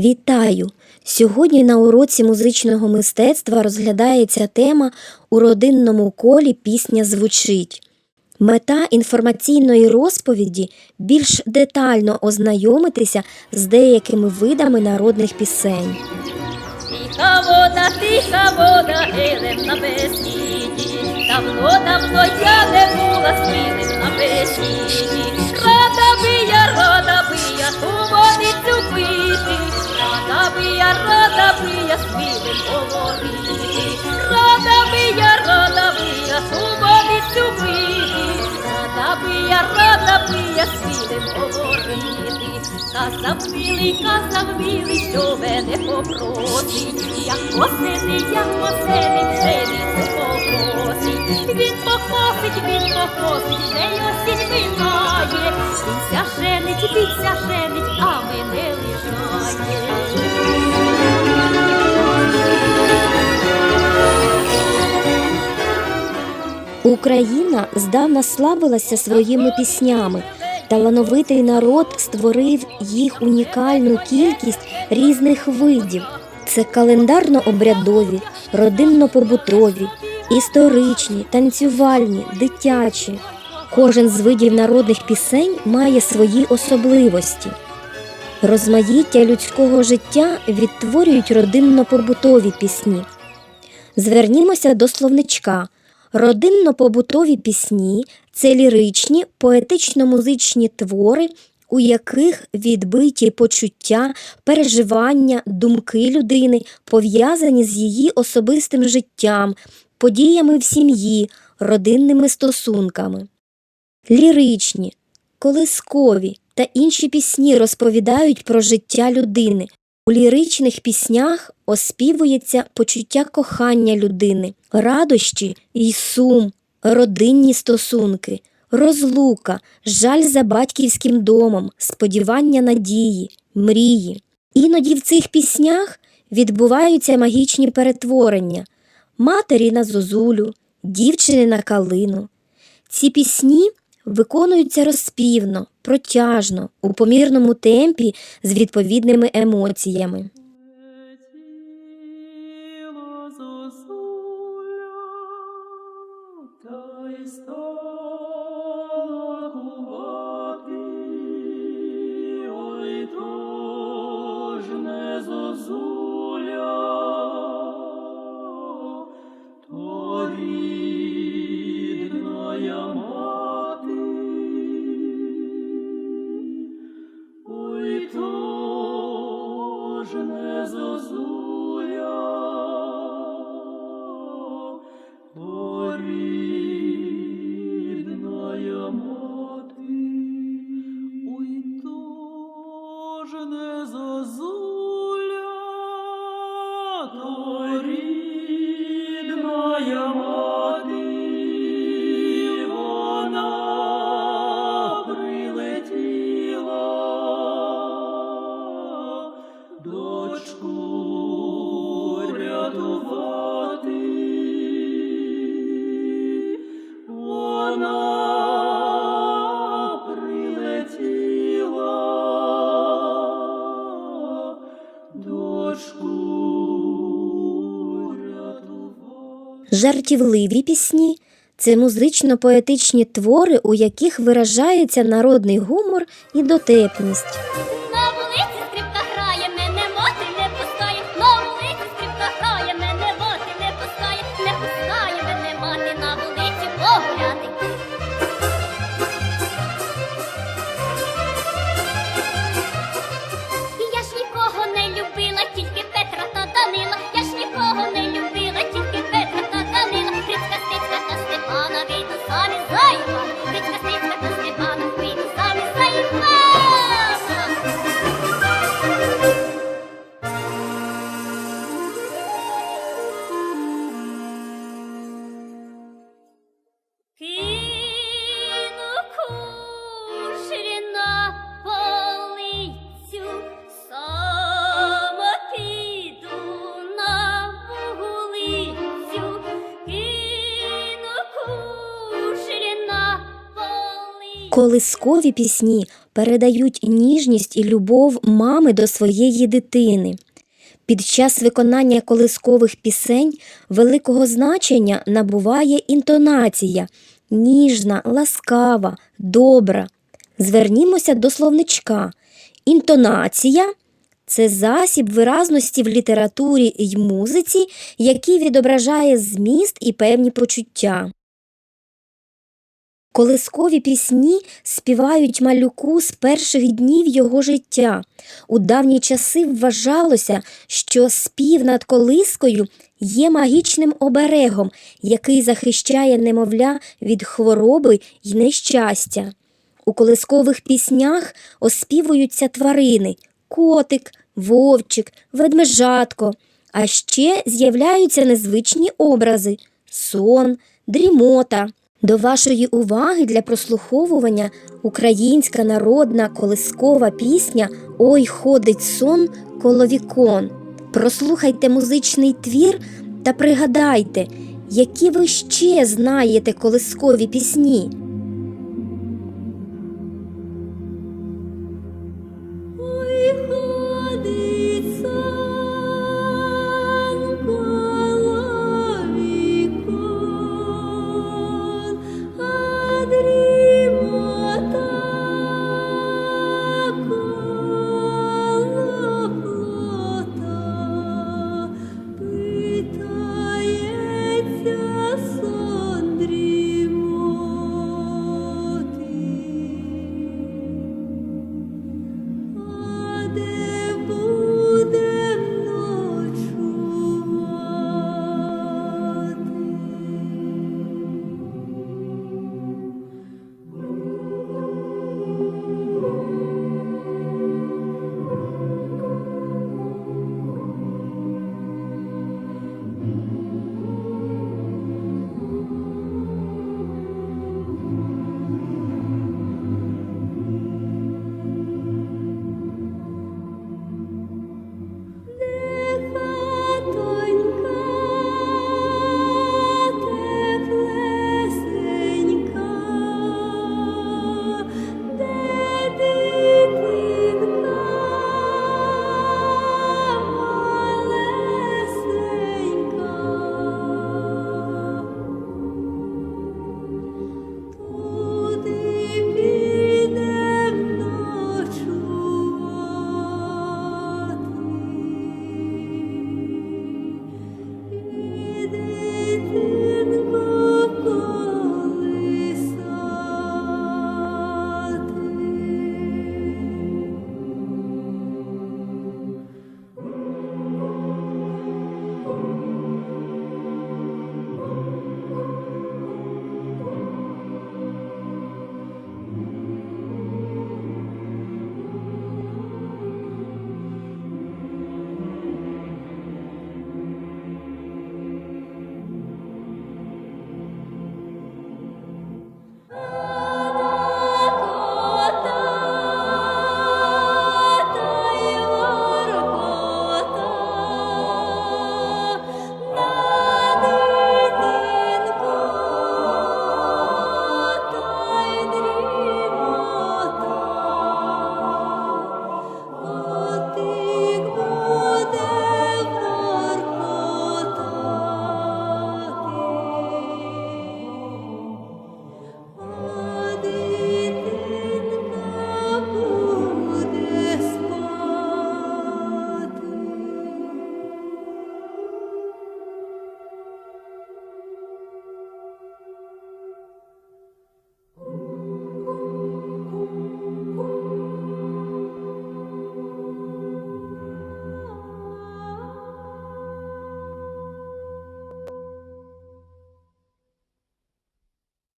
Вітаю! Сьогодні на уроці музичного мистецтва розглядається тема У родинному колі пісня звучить. Мета інформаційної розповіді більш детально ознайомитися з деякими видами народних пісень. Тиха вода, тиха вода, елем на безсіді. Давно, давно я не була спілим на безсіді. Рада би я, рада би я би я. Рада би рада би я ту водицю. Рада би я, рада би я спілим говорити. Казав білий, казав білий, що мене попросить, як посидить, як посидить, жениться попросить. Він попросить, він попросить, вже й осінь минає. Вінся женить, вінся женить, а мене лишає. Україна здавна славилася своїми піснями. Талановитий народ створив їх унікальну кількість різних видів. Це календарно-обрядові, родинно-побутові, історичні, танцювальні, дитячі. Кожен з видів народних пісень має свої особливості. Розмаїття людського життя відтворюють родинно-побутові пісні. Звернімося до словничка. Родинно-побутові пісні це ліричні, поетично-музичні твори, у яких відбиті почуття, переживання, думки людини пов'язані з її особистим життям, подіями в сім'ї, родинними стосунками. Ліричні, колискові та інші пісні розповідають про життя людини. У ліричних піснях оспівується почуття кохання людини, радощі й сум, родинні стосунки, розлука, жаль за батьківським домом, сподівання надії, мрії. Іноді в цих піснях відбуваються магічні перетворення матері на зозулю, дівчини на калину. Ці пісні виконуються розспівно, протяжно, у помірному темпі з відповідними емоціями. Летіла Жартівливі пісні це музично-поетичні твори, у яких виражається народний гумор і дотепність. Колискові пісні передають ніжність і любов мами до своєї дитини. Під час виконання колискових пісень великого значення набуває інтонація ніжна, ласкава, добра. Звернімося до словничка. Інтонація це засіб виразності в літературі й музиці, який відображає зміст і певні почуття. Колискові пісні співають малюку з перших днів його життя. У давні часи вважалося, що спів над колискою є магічним оберегом, який захищає немовля від хвороби й нещастя. У колискових піснях оспівуються тварини котик, вовчик, ведмежатко, а ще з'являються незвичні образи сон, дрімота. До вашої уваги для прослуховування українська народна колискова пісня Ой ходить сон коло вікон. Прослухайте музичний твір та пригадайте, які ви ще знаєте колискові пісні.